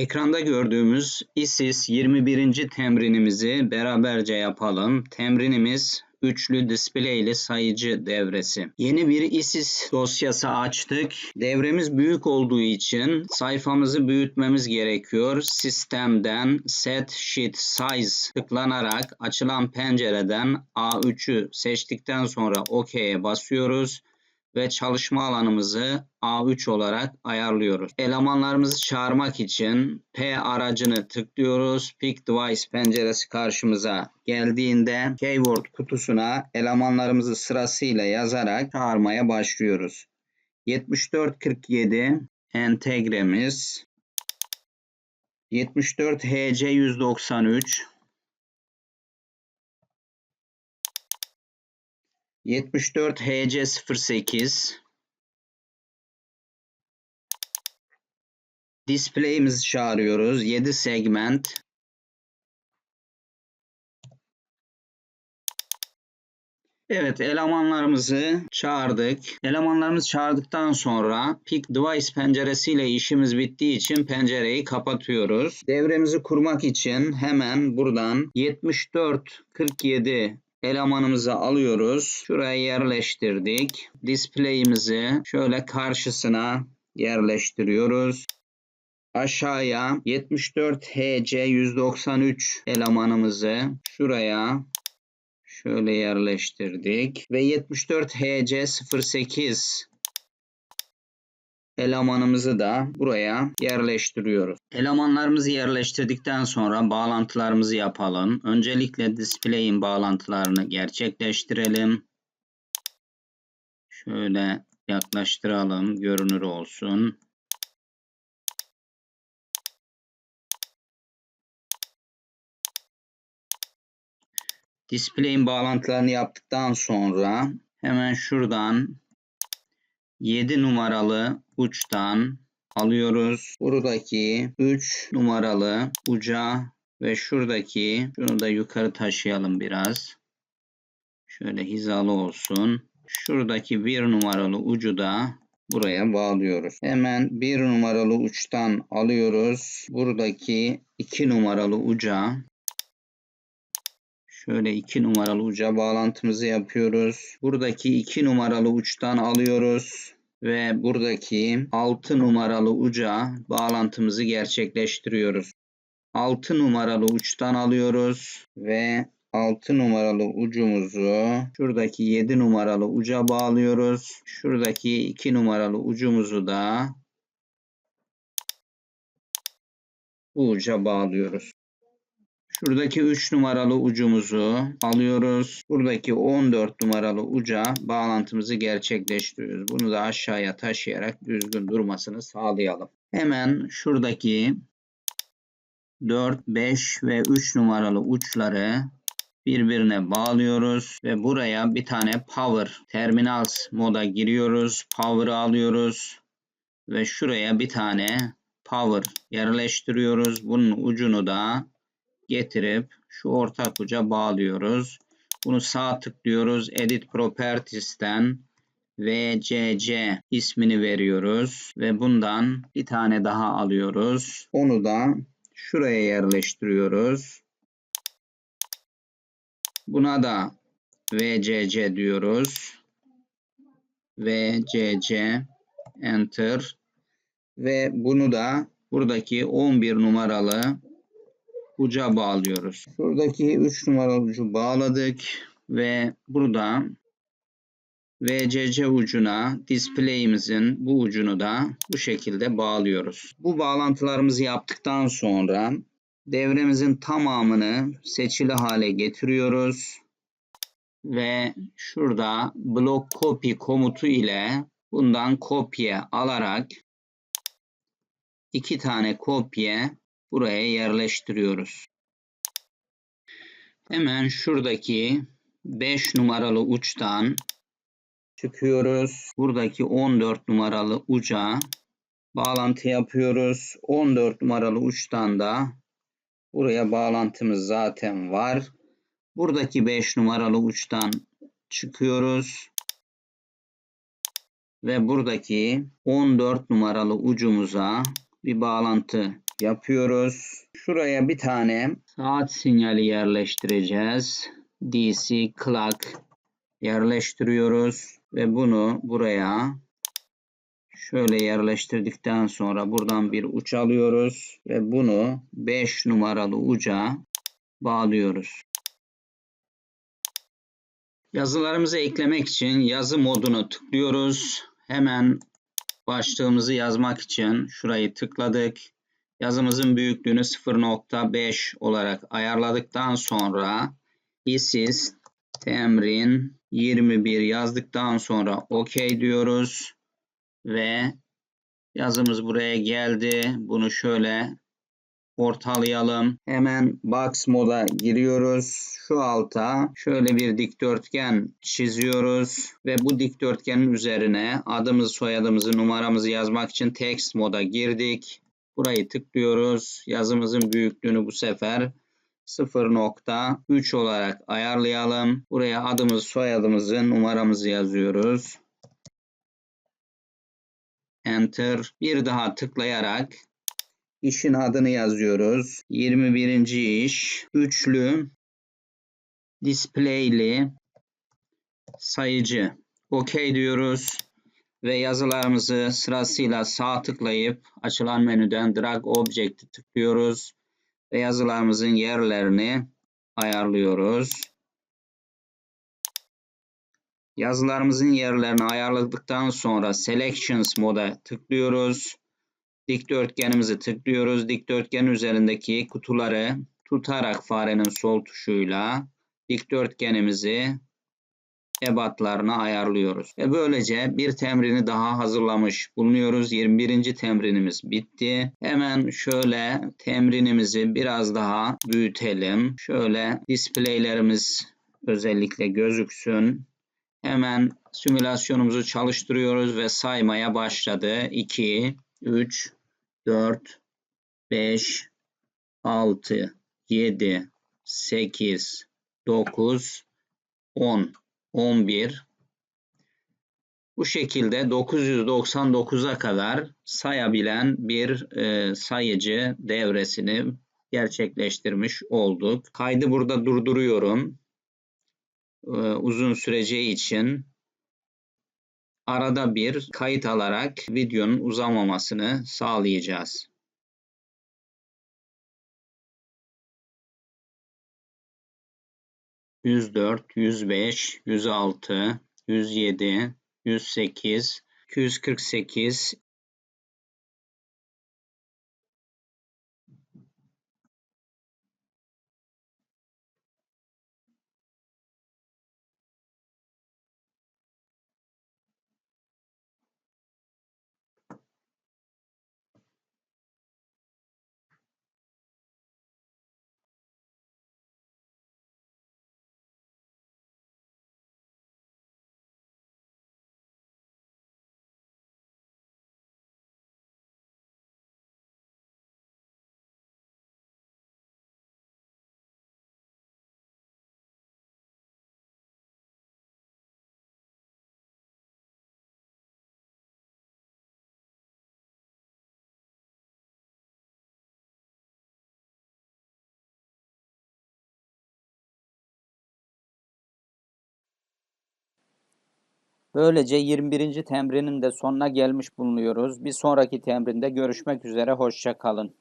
Ekranda gördüğümüz ISIS 21. temrinimizi beraberce yapalım. Temrinimiz üçlü displeyli sayıcı devresi. Yeni bir ISIS dosyası açtık. Devremiz büyük olduğu için sayfamızı büyütmemiz gerekiyor. Sistemden Set Sheet Size tıklanarak açılan pencereden A3'ü seçtikten sonra OK'ye basıyoruz ve çalışma alanımızı A3 olarak ayarlıyoruz. Elemanlarımızı çağırmak için P aracını tıklıyoruz. Pick Device penceresi karşımıza geldiğinde keyword kutusuna elemanlarımızı sırasıyla yazarak çağırmaya başlıyoruz. 7447 entegremiz 74 HC 193 74 HC 08 Display'imizi çağırıyoruz. 7 segment Evet elemanlarımızı çağırdık. Elemanlarımızı çağırdıktan sonra Pick Device penceresiyle işimiz bittiği için pencereyi kapatıyoruz. Devremizi kurmak için hemen buradan 74 47 elemanımızı alıyoruz. Şuraya yerleştirdik. Display'imizi şöyle karşısına yerleştiriyoruz. Aşağıya 74 HC 193 elemanımızı şuraya şöyle yerleştirdik ve 74 HC 08 elemanımızı da buraya yerleştiriyoruz. Elemanlarımızı yerleştirdikten sonra bağlantılarımızı yapalım. Öncelikle display'in bağlantılarını gerçekleştirelim. Şöyle yaklaştıralım, görünür olsun. Display'in bağlantılarını yaptıktan sonra hemen şuradan 7 numaralı uçtan alıyoruz. Buradaki 3 numaralı uca ve şuradaki şunu da yukarı taşıyalım biraz. Şöyle hizalı olsun. Şuradaki 1 numaralı ucu da buraya bağlıyoruz. Hemen 1 numaralı uçtan alıyoruz. Buradaki 2 numaralı uca Şöyle 2 numaralı uca bağlantımızı yapıyoruz. Buradaki 2 numaralı uçtan alıyoruz ve buradaki 6 numaralı uca bağlantımızı gerçekleştiriyoruz. 6 numaralı uçtan alıyoruz ve 6 numaralı ucumuzu şuradaki 7 numaralı uca bağlıyoruz. Şuradaki 2 numaralı ucumuzu da bu uca bağlıyoruz. Şuradaki 3 numaralı ucumuzu alıyoruz. Buradaki 14 numaralı uca bağlantımızı gerçekleştiriyoruz. Bunu da aşağıya taşıyarak düzgün durmasını sağlayalım. Hemen şuradaki 4, 5 ve 3 numaralı uçları birbirine bağlıyoruz ve buraya bir tane power terminals moda giriyoruz. Power'ı alıyoruz ve şuraya bir tane power yerleştiriyoruz. Bunun ucunu da getirip şu ortak uca bağlıyoruz. Bunu sağ tıklıyoruz. Edit Properties'ten VCC ismini veriyoruz ve bundan bir tane daha alıyoruz. Onu da şuraya yerleştiriyoruz. Buna da VCC diyoruz. VCC Enter ve bunu da buradaki 11 numaralı uca bağlıyoruz. Şuradaki 3 numaralı ucu bağladık ve burada VCC ucuna display'imizin bu ucunu da bu şekilde bağlıyoruz. Bu bağlantılarımızı yaptıktan sonra devremizin tamamını seçili hale getiriyoruz. Ve şurada block copy komutu ile bundan kopya alarak iki tane kopya buraya yerleştiriyoruz. Hemen şuradaki 5 numaralı uçtan çıkıyoruz. Buradaki 14 numaralı uca bağlantı yapıyoruz. 14 numaralı uçtan da buraya bağlantımız zaten var. Buradaki 5 numaralı uçtan çıkıyoruz. Ve buradaki 14 numaralı ucumuza bir bağlantı yapıyoruz. Şuraya bir tane saat sinyali yerleştireceğiz. DC clock yerleştiriyoruz ve bunu buraya şöyle yerleştirdikten sonra buradan bir uç alıyoruz ve bunu 5 numaralı uca bağlıyoruz. Yazılarımızı eklemek için yazı modunu tıklıyoruz. Hemen başlığımızı yazmak için şurayı tıkladık. Yazımızın büyüklüğünü 0.5 olarak ayarladıktan sonra isis temrin 21 yazdıktan sonra OK diyoruz ve yazımız buraya geldi. Bunu şöyle ortalayalım. Hemen box moda giriyoruz. Şu alta şöyle bir dikdörtgen çiziyoruz ve bu dikdörtgenin üzerine adımızı, soyadımızı, numaramızı yazmak için text moda girdik. Burayı tıklıyoruz. Yazımızın büyüklüğünü bu sefer 0.3 olarak ayarlayalım. Buraya adımız, soyadımızı, numaramızı yazıyoruz. Enter. Bir daha tıklayarak işin adını yazıyoruz. 21. iş. Üçlü displayli sayıcı. OK diyoruz ve yazılarımızı sırasıyla sağ tıklayıp açılan menüden drag object'i tıklıyoruz ve yazılarımızın yerlerini ayarlıyoruz. Yazılarımızın yerlerini ayarladıktan sonra Selections moda tıklıyoruz. Dikdörtgenimizi tıklıyoruz. Dikdörtgen üzerindeki kutuları tutarak farenin sol tuşuyla dikdörtgenimizi ebatlarına ayarlıyoruz. Ve böylece bir temrini daha hazırlamış bulunuyoruz. 21. temrinimiz bitti. Hemen şöyle temrinimizi biraz daha büyütelim. Şöyle displaylerimiz özellikle gözüksün. Hemen simülasyonumuzu çalıştırıyoruz ve saymaya başladı. 2, 3, 4, 5, 6, 7, 8, 9, 10, 11. Bu şekilde 999'a kadar sayabilen bir e, sayıcı devresini gerçekleştirmiş olduk. Kaydı burada durduruyorum. E, uzun süreceği için arada bir kayıt alarak videonun uzamamasını sağlayacağız. 104, 105, 106, 107, 108, 248, Böylece 21. temrinin de sonuna gelmiş bulunuyoruz. Bir sonraki temrinde görüşmek üzere, hoşça kalın.